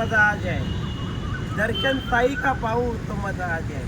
मजा आ जाए। दर्शन साई का पाऊ तो मजा आ जाए।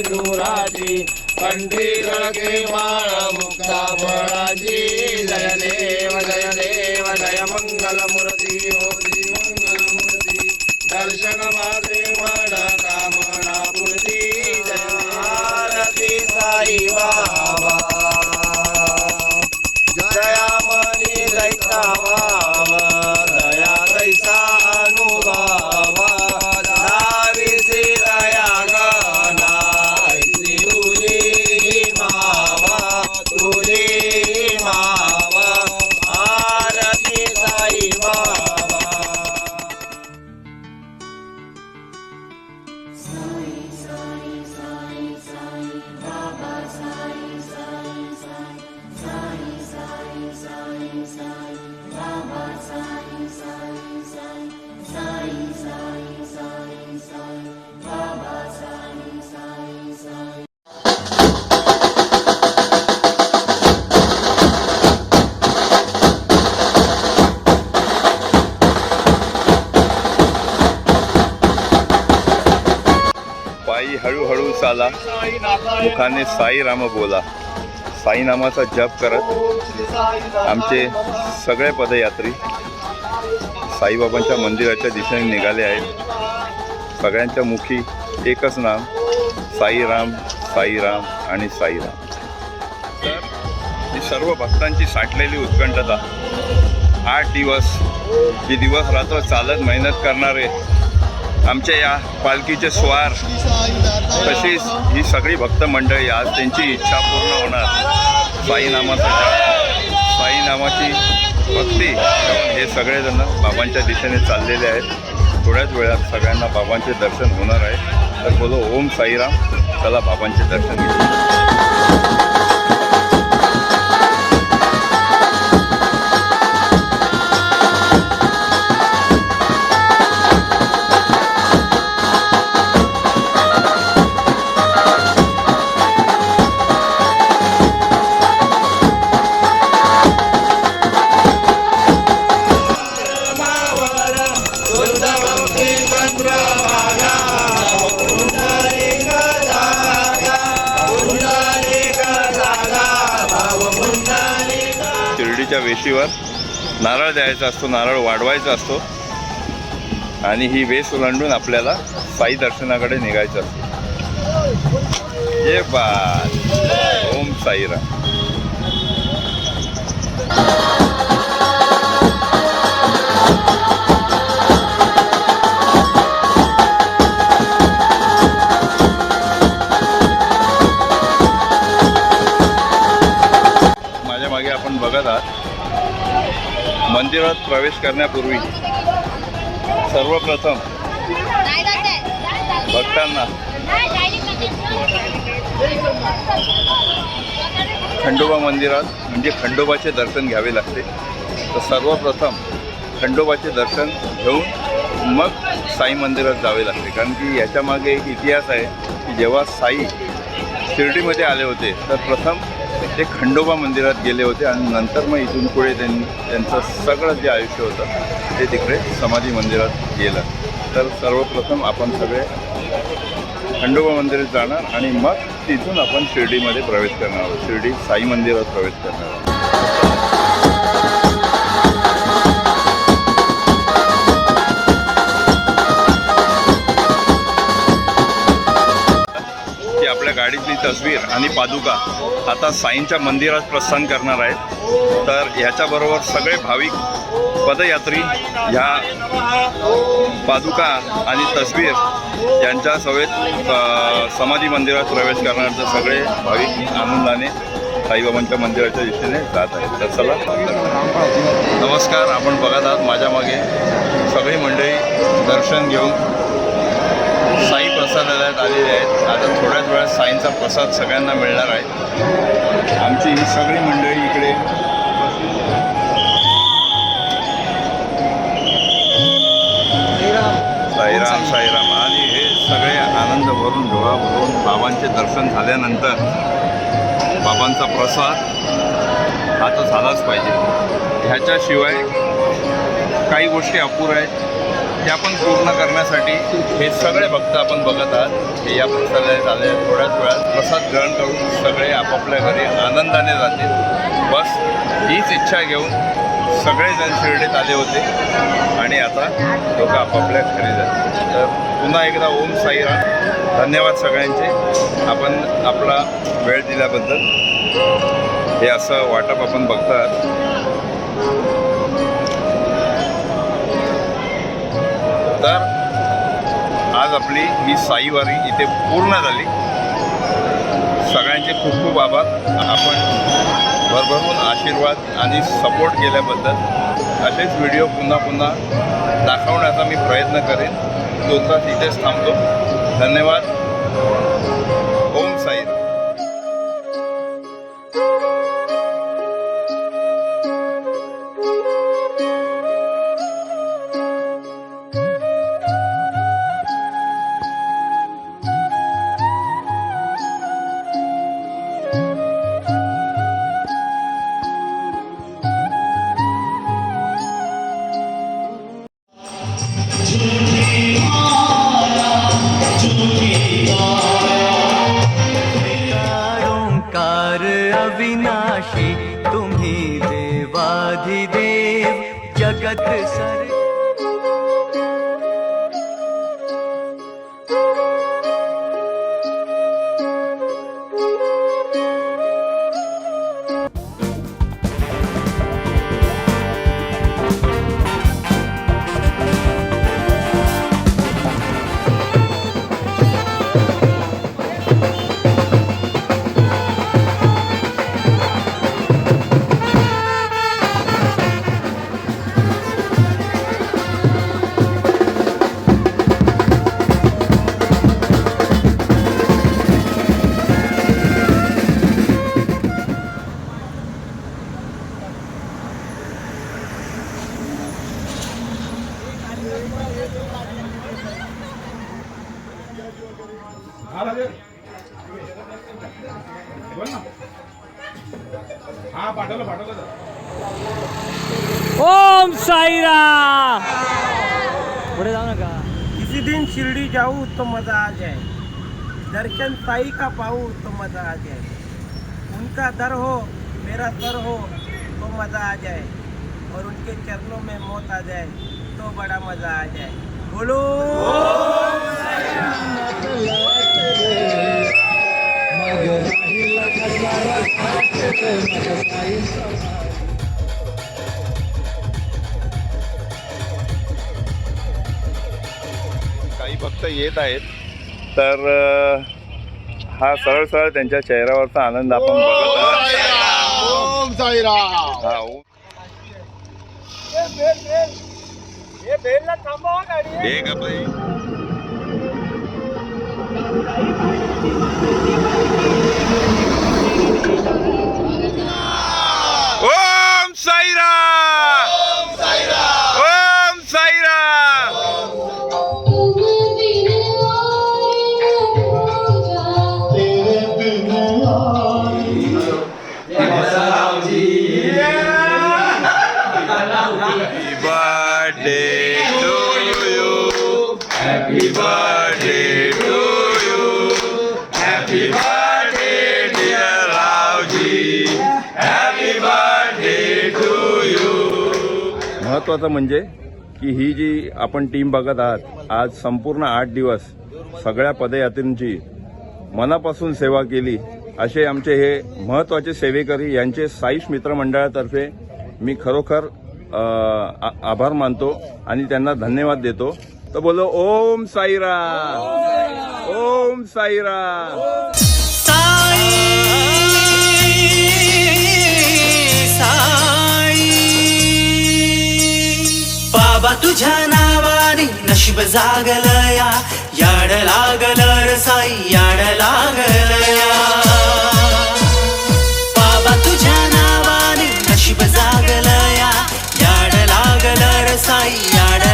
दूराची. कंठी के माळ मुक्ता फळाची. जय देव जय देव जय मंगल मूर्ती होती मंगल मूर्ती दर्शन माते मा आला मुखाने साई राम बोला. साईनामाचा जप करत आमचे सगळे पदयात्री साईबाबांच्या मंदिराच्या दिशेने निघाले आहेत. सगळ्यांच्या मुखी एकच नाम साईराम साईराम आणि साईराम तर ही सर्व भक्तांची साठलेली उत्कंठता. आठ दिवस ही दिवस रात्र चालत मेहनत करणारे आमच्या या पालखीचे स्वार तशीच ही सगळी भक्त मंडळी आज त्यांची इच्छा पूर्ण होणार. साईनामाचा साईनामाची भक्ती. हे सगळेजण बाबांच्या दिशेने चाललेले आहेत. थोड्याच वेळात सगळ्यांना बाबांचे दर्शन होणार आहे. तर बोलो ओम साईराम. चला बाबांचे दर्शन घेऊ शिर्डीच्या वेशीवर नारळ द्यायचा असतो नारळ वाढवायचा असतो. आणि ही वेस ओलांडून आपल्याला साई दर्शनाकडे निघायचं असतं. ये बा ओम साईराम. मंदिरात प्रवेश करण्यापूर्वी सर्वप्रथम भक्तांना खंडोबा मंदिरात म्हणजे खंडोबाचे दर्शन घ्यावे लागते. तर सर्वप्रथम खंडोबाचे दर्शन घेऊन मग साई मंदिरात जावे लागते. कारण की याच्यामागे एक इतिहास आहे की जेव्हा साई शिर्डीमध्ये आले होते तर प्रथम ते खंडोबा मंदिरात गेले होते आणि नंतर मग इथून पुढे त्यां त्यांचं सगळं जे आयुष्य होतं ते तिकडे समाधी मंदिरात गेलं. तर सर्वप्रथम आपण सगळे खंडोबा मंदिरात जाणार आणि मग तिथून आपण शिर्डीमध्ये प्रवेश करणार आहोत. शिर्डी साई मंदिरात प्रवेश करणार आहोत. गाडीतली तस्वीर आणि पादुका आता साईंच्या मंदिरात प्रस्थान करणार आहेत. तर ह्याच्याबरोबर सगळे भाविक पदयात्री ह्या पादुका आणि तस्वीर यांच्या सवेत समाधी मंदिरात प्रवेश करणार तर सगळे भाविक आनंदाने साईबाबांच्या मंदिराच्या दिशेने जात आहेत. तर चला. नमस्कार आपण बघत आहात माझ्या मागे सगळी मंडळी दर्शन घेऊन. साई प्रसादालयात आलेले आहेत. आता थोड्याच वेळात साईंचा प्रसाद सगळ्यांना मिळणार आहे. आमची ही सगळी मंडळी इकडे. साईराम साईराम. आणि हे सगळे आनंद भरून डोळा भरून बाबांचे दर्शन झाल्यानंतर बाबांचा प्रसाद हा तर झालाच पाहिजे. ह्याच्याशिवाय काही गोष्टी अपुऱ्या आहेत. त्या पण पूर्ण करण्यासाठी हे सगळे भक्त आपण बघत आहात. हे या पुस्तकात आले थोड्याच वेळात प्रसाद ग्रहण करून सगळे आपापल्या घरी आनंदाने जातील. बस हीच इच्छा घेऊन सगळेजण शिर्डीत आले होते आणि आता लोक आपापल्या घरी जातील तर पुन्हा एकदा ओम साईराम. धन्यवाद सगळ्यांचे. आपण आपला वेळ दिल्याबद्दल. हे असं वाटप आपण बघतात तर आज आपली ही साईवारी इथे पूर्ण झाली. सगळ्यांचे खूप खूप आभार. आपण भरभरून आशीर्वाद आणि सपोर्ट केल्याबद्दल. असेच व्हिडिओ पुन्हा पुन्हा दाखवण्याचा मी प्रयत्न करेन. तोच इथेच थांबतो. धन्यवाद. ओंकार अविनाशी तुम्ही देवाधिदेव जगत सर नका किसी दिन शिरडी जाऊँ तो मज़ा आ जाए। दर्शन साई का पाऊँ तो मज़ा आ जाए। उनका दर हो, मेरा सर हो तो मज़ा आ जाए। और उनके चरणों में मौत आ जाए तो बड़ा मज़ा आ जाए। बोलो। भक्त येत आहेत. तर हा सरळ सरळ त्यांच्या चेहऱ्यावरचा आनंद आपण बघत आहात. Birthday to you. Happy birthday, dear Happy birthday to you. महत्वाचं म्हणजे की ही जी आपण टीम बघत आहात आज संपूर्ण आठ दिवस सगळ्या पदयात्रींची मनापासून सेवा केली असे आमचे हे महत्त्वाचे सेवेकरी यांचे साईश मित्र मंडळातर्फे मी खरोखर आ- आभार मानतो आणि त्यांना धन्यवाद देतो तो बोलो ओम साईरा ओम साईरा बाबा तुझ्या नावाने नशीब जागलया याड लागल रसाई याड लागलया. बाबा तुझ्या नावानी नशीब जागलया याड लागल रसाई याड